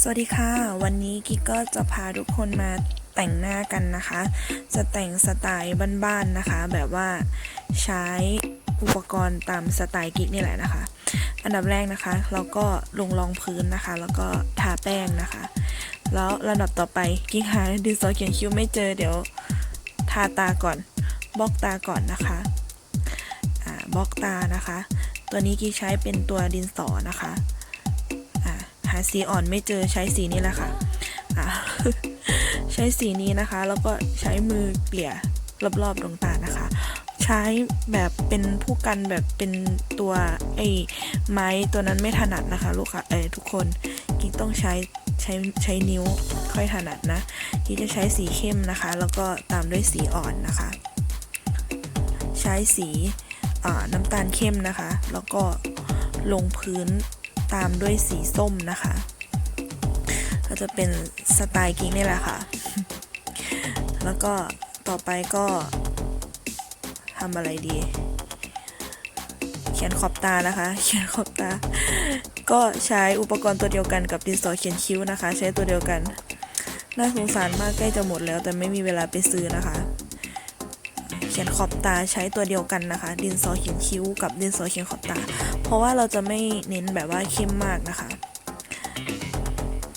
สวัสดีค่ะ วันนี้กิ๊กก็จะพาทุกคนมาแต่งหน้ากันนะคะ จะแต่งสไตล์บ้านๆนะคะ แบบว่าใช้อุปกรณ์ตามสไตล์กิ๊กนี่แหละนะคะ อันดับแรกนะคะเราก็ลงรองพื้นนะคะ แล้วก็ทาแป้งนะคะ แล้วลำดับต่อไปกิ๊กหาดินสอเขียนคิ้วไม่เจอเดี๋ยวทาตาก่อนบล็อกตาก่อนนะคะบล็อกตานะคะ ตัวนี้กิ๊กใช้เป็นตัวดินสอนะคะ หาสีอ่อนไม่เจอใช้สีนี้แหละค่ะอ่าใช้สีนี้นะคะ แล้วก็ใช้มือเกลี่ยรอบๆดวงตานะคะ ใช้แบบเป็นผู้กันแบบเป็นตัวไอ้ไม้ตัวนั้นไม่ถนัดนะคะ ลูกค่ะเออทุกคนกิ๊กต้องใช้ใช้ใช้นิ้วค่อยถนัดนะกิ๊กจะใช้สีเข้มนะคะ แล้วก็ตามด้วยสีอ่อนนะคะ ใช้สีน้ำตาลเข้มนะคะ แล้วก็ลงพื้น ตามด้วยสีส้มนะคะ ก็จะเป็นสไตล์กิ๊กนี่แหละค่ะ แล้วก็ต่อไปก็ทำอะไรดี เขียนขอบตานะคะ เขียนขอบตา ก็ใช้อุปกรณ์ตัวเดียวกันกับดินสอเขียนคิ้วนะคะ ใช้ตัวเดียวกัน น่าสงสารมากใกล้จะหมดแล้วแต่ไม่มีเวลาไปซื้อนะคะ เขียนขอบตาใช้ตัวเดียวกันนะคะ ดินสอเขียนคิ้วกับดินสอเขียนขอบตา เพราะว่าเราจะไม่เน้นแบบว่าเข้มมากนะคะ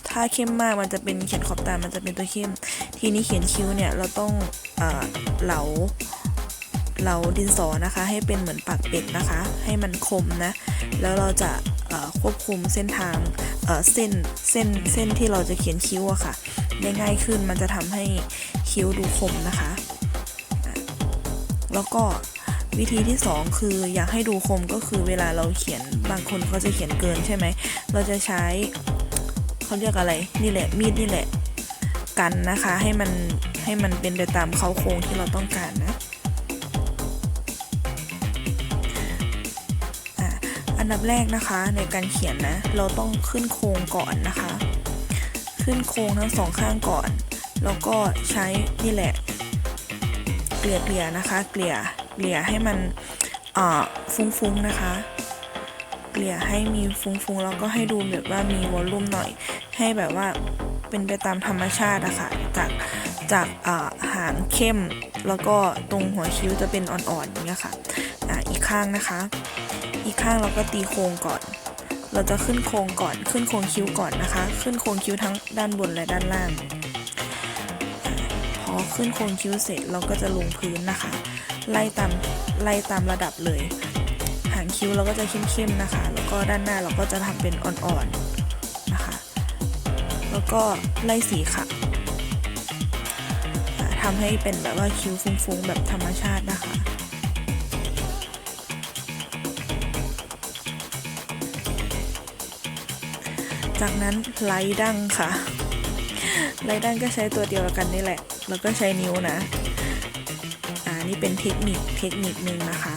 ถ้าเข้มมากมันจะเป็นเขียนขอบตา มันจะเป็นตัวเข้ม ทีนี้เขียนคิ้วเนี่ยเราต้องเอเหลาเหลาดินสอนะคะ ให้เป็นเหมือนปากเป็ดนะคะ ให้มันคมนะ แล้วเราจะควบคุมเส้นทางเส้นเส้นเส้นที่เราจะเขียนคิ้วอะค่ะ ได้ง่ายขึ้นมันจะทำให้คิ้วดูคมนะคะ แล้วก็วิธีที่สองคืออยากให้ดูคมก็คือเวลาเราเขียนบางคนเขาจะเขียนเกินใช่ไหม เราจะใช้เขาเรียกอะไรนี่แหละมีดนี่แหละกันนะคะ ให้มันให้มันเป็นไปตามเขาโครงที่เราต้องการนะอันดับแรกนะคะในการเขียนนะ เราต้องขึ้นโครงก่อนนะคะ ขึ้นโครงทั้งสองข้างก่อน แล้วก็ใช้นี่แหละ กลี่ยเกลี่ยนะคะ เกลี่ยเกลี่ยให้มันฟุ้งๆนะคะ เกลี่ยให้มีฟุ้งๆแล้วก็ให้ดูแบบว่ามีวอลลุ่มหน่อย ให้แบบว่าเป็นไปตามธรรมชาติอะค่ะจากจากหางเข้ม แล้วก็ตรงหัวคิ้วจะเป็นอ่อนๆอย่างเงี้ยค่ะออีกข้างนะคะ อีกข้างเราก็ตีโครงก่อน เราจะขึ้นโครงก่อน ขึ้นโครงคิ้วก่อนนะคะ ขึ้นโครงคิ้วทั้งด้านบนและด้านล่าง ขึ้นโคนคิ้วเสร็จเราก็จะลงพื้นนะคะ ไล่ตามไล่ตามระดับเลย หางคิ้วเราก็จะเข้มๆนะคะ แล้วก็ด้านหน้าเราก็จะทำเป็นอ่อนๆนะคะ แล้วก็ไล่สีค่ะทำให้เป็นแบบว่าคิ้วฟุ้งๆแบบธรรมชาตินะคะจากนั้นไล่ดั้งค่ะ ไล่ดั้งก็ใช้ตัวเดียวกันนี่แหละ แล้วก็ใช้นิ้วนะ อ่า นี่เป็นเทคนิคเทคนิคนึงนะคะ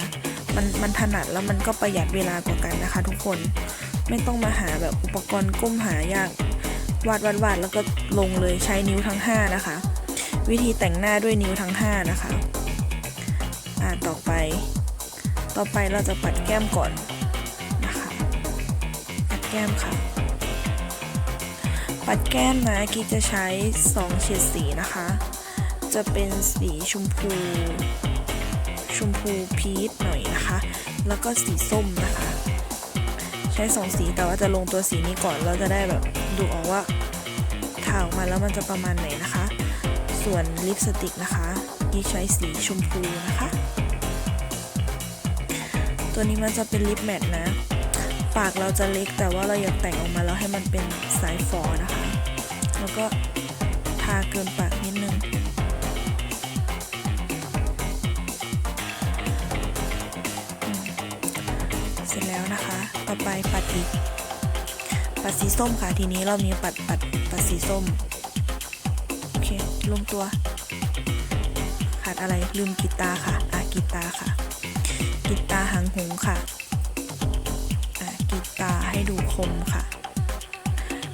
มันมันถนัดแล้วมันก็ประหยัดเวลากว่ากันนะคะ ทุกคน ไม่ต้องมาหาแบบอุปกรณ์ก้มหายาก วาดวาดวาดแล้วก็ลงเลยใช้นิ้วทั้ง 5 นะคะ วิธีแต่งหน้าด้วยนิ้วทั้ง 5 นะคะ อ่า ต่อไป ต่อไปเราจะปัดแก้มก่อนนะคะ ปัดแก้มค่ะ ปัดแก้มนะกิ๊กจะใช้ 2 เฉดสีนะคะ จะเป็นสีชมพู ชมพูพีชหน่อยนะคะ แล้วก็สีส้มนะคะ ใช้สองสีแต่ว่าจะลงตัวสีนี้ก่อนเราจะได้แบบดูออกว่าทาออกมาแล้วมันจะประมาณไหนนะคะ ส่วนลิปสติกนะคะกิ๊กใช้สีชมพูนะคะ ตัวนี้มันจะเป็นลิปแมทนะ ปากเราจะเล็กแต่ว่าเราอยากแต่งออกมาแล้วให้มันเป็นสายฟอนะคะ แล้วก็ทาเกินปากนิดนึงเสร็จแล้วนะคะ ต่อไปปัดอีก ปัดสีส้มค่ะ ทีนี้เรามีปัดปัดปัดสีส้ม โอเค ลงตัว ขาดอะไรลืมกีตาร์ค่ะ อะกีตาร์ค่ะ กีตาร์หางหงค่ะ กรีดตาให้ดูคมค่ะ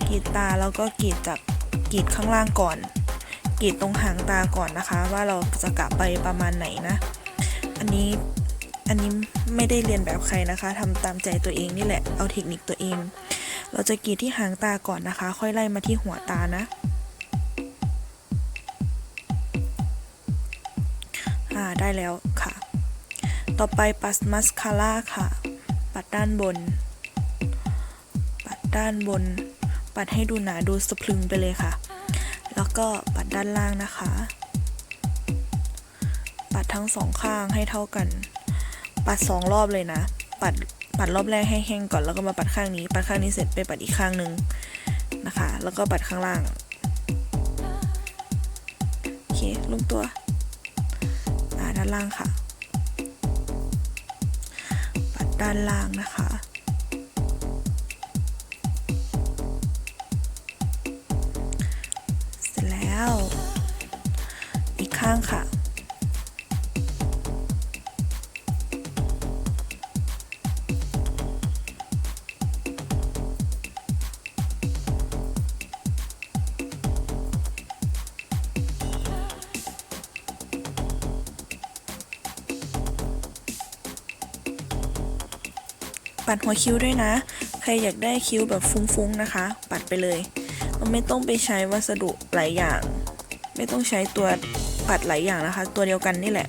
กรีดตาแล้วก็กรีดจากกรีดข้างล่างก่อนกรีดตรงหางตาก่อนนะคะ ว่าเราจะกะไปประมาณไหนนะ อันนี้อันนี้ไม่ได้เรียนแบบใครนะคะทำตามใจตัวเองนี่แหละเอาเทคนิคตัวเอง เราจะกรีดที่หางตาก่อนนะคะ ค่อยไล่มาที่หัวตานะอ่าได้แล้วค่ะ ต่อไปปัดมัสคาร่าค่ะ ปัดด้านบน ด้านบน ปัดให้ดูหนาดูสะพรึงไปเลยค่ะ แล้วก็ปัดด้านล่างนะคะ ปัดทั้งสองข้างให้เท่ากัน ปัดสองรอบเลยนะ ปัดปัดรอบแรกให้แห้งก่อนแล้วก็มาปัดข้างนี้ ปัดข้างนี้เสร็จไปปัดอีกข้างหนึ่งนะคะ แล้วก็ปัดข้างล่างโอเคลงตัวอ่าด้านล่างค่ะ ปัดด้านล่างนะคะ ข้างค่ะ ปัดหัวคิ้วด้วยนะ ใครอยากได้คิ้วแบบฟุ้งๆนะคะ ปัดไปเลย ไม่ต้องไปใช้วัสดุหลายอย่าง ไม่ต้องใช้ตัว ปัดหลายอย่างนะคะ ตัวเดียวกันนี่แหละ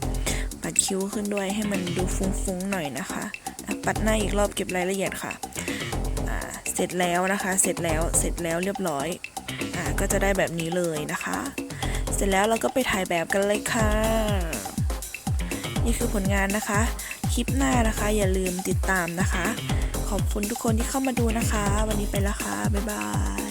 ปัดคิ้วขึ้นด้วยให้มันดูฟุ้งๆหน่อยนะคะ ปัดหน้าอีกรอบเก็บรายละเอียดค่ะ เสร็จแล้วนะคะ เสร็จแล้ว เสร็จแล้วเรียบร้อย อ่า ก็จะได้แบบนี้เลยนะคะ เสร็จแล้วเราก็ไปถ่ายแบบกันเลยค่ะ นี่คือผลงานนะคะ คลิปหน้านะคะ อย่าลืมติดตามนะคะ ขอบคุณทุกคนที่เข้ามาดูนะคะ วันนี้ไปแล้วค่ะ บ๊ายบาย